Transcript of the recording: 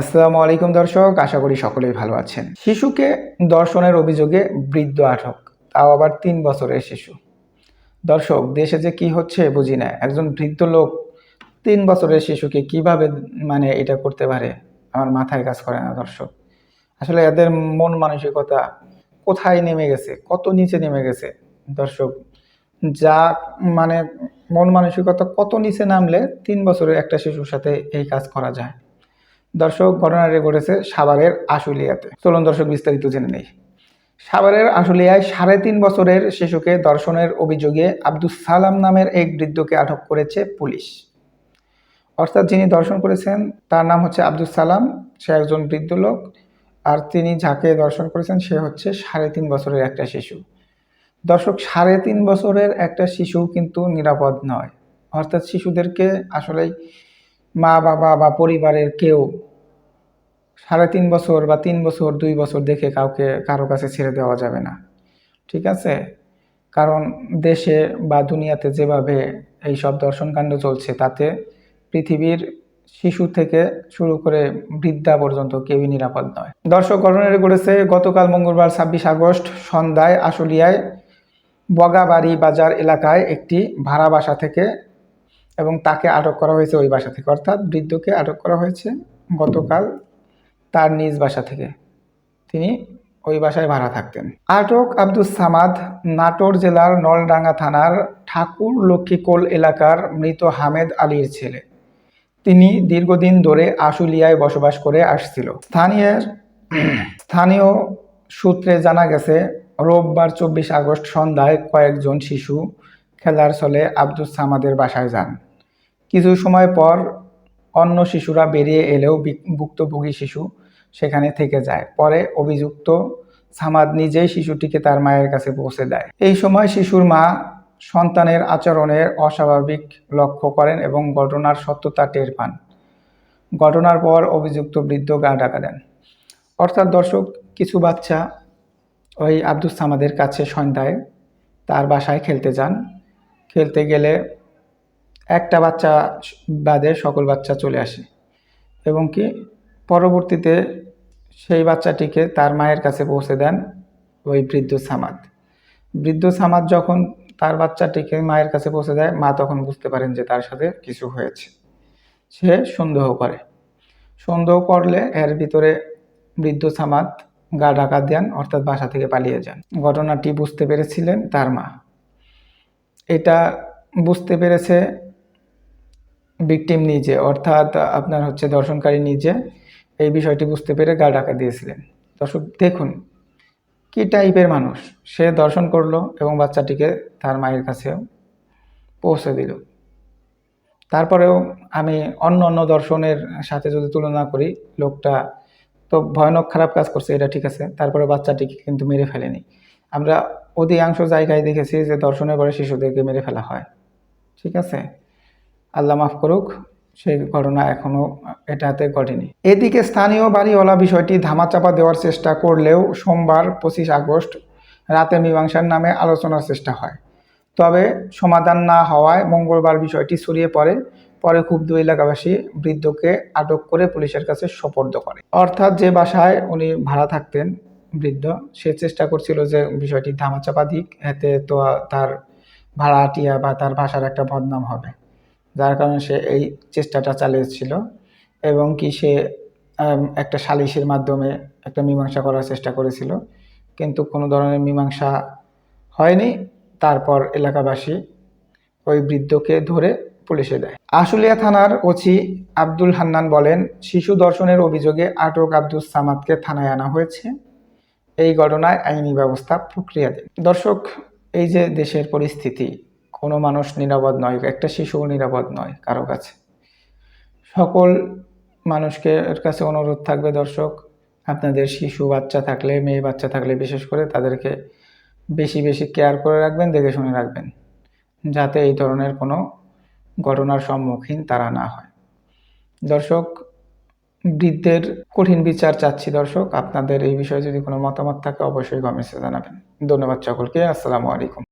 আসসালামু আলাইকুম দর্শক, আশা করি সকলেই ভালো আছেন। শিশুকে দর্শনের অভিযোগে বৃদ্ধ আটক, তাও আবার তিন বছরের শিশু। দর্শক, দেশে যে কি হচ্ছে বুঝি না, একজন বৃদ্ধ লোক তিন বছরের শিশুকে কীভাবে মানে এটা করতে পারে, আমার মাথায় কাজ করে না দর্শক। আসলে এদের মন মানসিকতা কোথায় নেমে গেছে, কত নিচে নেমে গেছে? দর্শক, যা মানে মন মানসিকতা কত নিচে নামলে তিন বছরের একটা শিশুর সাথে এই কাজ করা যায়? দর্শক, ঘটনাটি ঘটেছে সাভারের আশুলিয়াতে। চলুন দর্শক, বিস্তারিত জেনে নেই। সাভারের আশুলিয়ায় সাড়ে তিন বছরের শিশুকে দর্শনের অভিযোগে আব্দুস সালাম নামের এক বৃদ্ধকে আটক করেছে পুলিশ। অর্থাৎ যিনি দর্শন করেছেন, তার নাম হচ্ছে আব্দুস সালাম। সে একজন বৃদ্ধ লোক। আর তিনি যাকে দর্শন করেছেন, সে হচ্ছে সাড়ে তিন বছরের একটা শিশু। দর্শক, সাড়ে তিন বছরের একটা শিশু কিন্তু নিরাপদ নয়। অর্থাৎ শিশুদেরকে আসলেই মা বাবা বা পরিবারের কেউ সাড়ে তিন বছর বা তিন বছর, দুই বছর দেখে কাউকে, কারও কাছে ছেড়ে দেওয়া যাবে না। ঠিক আছে? কারণ দেশে বা দুনিয়াতে যেভাবে এই সব দর্শনকাণ্ড চলছে, তাতে পৃথিবীর শিশু থেকে শুরু করে বৃদ্ধা পর্যন্ত কেউই নিরাপদ নয়। দর্শক ঘটনাটি ঘটেছে গতকাল মঙ্গলবার ছাব্বিশ আগস্ট সন্ধ্যায় আশুলিয়ায় বগাবাড়ি বাজার এলাকায় একটি ভাড়া বাসা থেকে এবং তাকে আটক করা হয়েছে ওই বাসা থেকে। অর্থাৎ বৃদ্ধকে আটক করা হয়েছে গতকাল তার নিজ বাসা থেকে। তিনি ওই বাসায় ভাড়া থাকতেন। আটক আব্দুস সামাদ, নাটোর জেলার নলডাঙ্গা থানার ঠাকুর লক্ষ্মীকোল এলাকার মৃত হামেদ আলীর ছেলে। তিনি দীর্ঘদিন ধরে আশুলিয়ায় বসবাস করে আসছিল। স্থানীয় স্থানীয় সূত্রে জানা গেছে, রোববার চব্বিশ আগস্ট সন্ধ্যায় কয়েকজন শিশু খেলার ছলে আব্দুস সামাদের বাসায় যান। কিছু সময় পর অন্য শিশুরা বেরিয়ে এলেও ভুক্তভোগী শিশু সেখানে থেকে যায়। পরে অভিযুক্ত সামাদ নিজেই শিশুটিকে তার মায়ের কাছে পৌঁছে দেয়। এই সময় শিশুর মা সন্তানের আচরণের অস্বাভাবিক লক্ষ্য করেন এবং ঘটনার সত্যতা টের পান। ঘটনার পর অভিযুক্ত বৃদ্ধ গা ডাকা দেন। অর্থাৎ দর্শক, কিছু বাচ্চা ওই আব্দুস সামাদের কাছে সন্ধ্যায় তার বাসায় খেলতে যান। খেলতে গেলে একটা বাচ্চা বাদে সকল বাচ্চা চলে আসে। এবং কি পরবর্তীতে সেই বাচ্চাটিকে তার মায়ের কাছে পৌঁছে দেন ওই বৃদ্ধ সামাদ। বৃদ্ধ সামাদ যখন তার বাচ্চাটিকে মায়ের কাছে পৌঁছে দেয়, মা তখন বুঝতে পারেন যে তার সাথে কিছু হয়েছে। সে সন্দেহ করে। সন্দেহ করলে এর ভিতরে বৃদ্ধ সামাদ গা ডাকা দেন, অর্থাৎ বাসা থেকে পালিয়ে যান। ঘটনাটি বুঝতে পেরেছিলেন তার মা। এটা বুঝতে পেরেছে ভিকটিম নিজে, অর্থাৎ আপনার হচ্ছে দর্শনকারী নিজে, এই বিষয়টি বুঝতে পেরে গা ডাকা দিয়েছিলেন। দর্শক, দেখুন, কি টাইপের মানুষ? সে দর্শন করল এবং বাচ্চাটিকে তার মায়ের কাছে পৌঁছে দিল। তারপরেও আমি অন্য অন্য দর্শনের সাথে যদি তুলনা করি, লোকটা তো ভয়ানক খারাপ কাজ করছে, এটা ঠিক আছে, তারপরে বাচ্চাটিকে কিন্তু মেরে ফেলেনি। আমরা অধিকাংশ জায়গায় দেখেছি যে দর্শনের পরে শিশুদেরকে মেরে ফেলা হয়। ঠিক আছে? আল্লাহ মাফ করুক, সেই ঘটনা এখনও এটাতে ঘটেনি। এদিকে স্থানীয় বাড়িওয়ালা বিষয়টি ধামাচাপা দেওয়ার চেষ্টা করলেও সোমবার পঁচিশ আগস্ট রাতে মীমাংসার নামে আলোচনার চেষ্টা হয়। তবে সমাধান না হওয়ায় মঙ্গলবার বিষয়টি ছড়িয়ে পড়ে। পরে ক্ষুব্ধ এলাকাবাসী বৃদ্ধকে আটক করে পুলিশের কাছে সোপর্দ করে। অর্থাৎ যে বাসায় উনি ভাড়া থাকতেন, বৃদ্ধ, সে চেষ্টা করছিল যে বিষয়টি ধামাচাপা দিক, এতে তো তার ভাড়াটিয়া বা তার ভাষার একটা বদনাম হবে। যার কারণে সে এই চেষ্টাটা চালিয়েছিল এবং কি সে একটা সালিশের মাধ্যমে একটা মীমাংসা করার চেষ্টা করেছিল। কিন্তু কোনো ধরনের মীমাংসা হয়নি। তারপর এলাকাবাসী ওই বৃদ্ধকে ধরে পুলিশে দেয়। আশুলিয়া থানার ওসি আব্দুল হান্নান বলেন, শিশু দর্শনের অভিযোগে আটক আব্দুল সামাদকে থানায় আনা হয়েছে। এই ঘটনায় আইনি ব্যবস্থা প্রক্রিয়াধীন। দর্শক, এই যে দেশের পরিস্থিতি কোনো মানুষ নিরাপদ নয়, একটা শিশুও নিরাপদ নয় কারও কাছে। সকল মানুষকে এর কাছে অনুরোধ থাকবে দর্শক, আপনাদের শিশু, বাচ্চা থাকলে, মেয়ে, বাচ্চা থাকলে বিশেষ করে তাদেরকে বেশি বেশি কেয়ার করে রাখবেন, দেখে শুনে রাখবেন, যাতে এই ধরনের কোনো ঘটনার সম্মুখীন তারা না হয়। দর্শক, বৃদ্ধের কঠিন বিচার চাচ্ছি দর্শক, আপনাদের এই বিষয়ে যদি কোনো মতামত থাকে অবশ্যই কমেন্টসে জানাবেন। ধন্যবাদ সকলকে, আসসালামু আলাইকুম।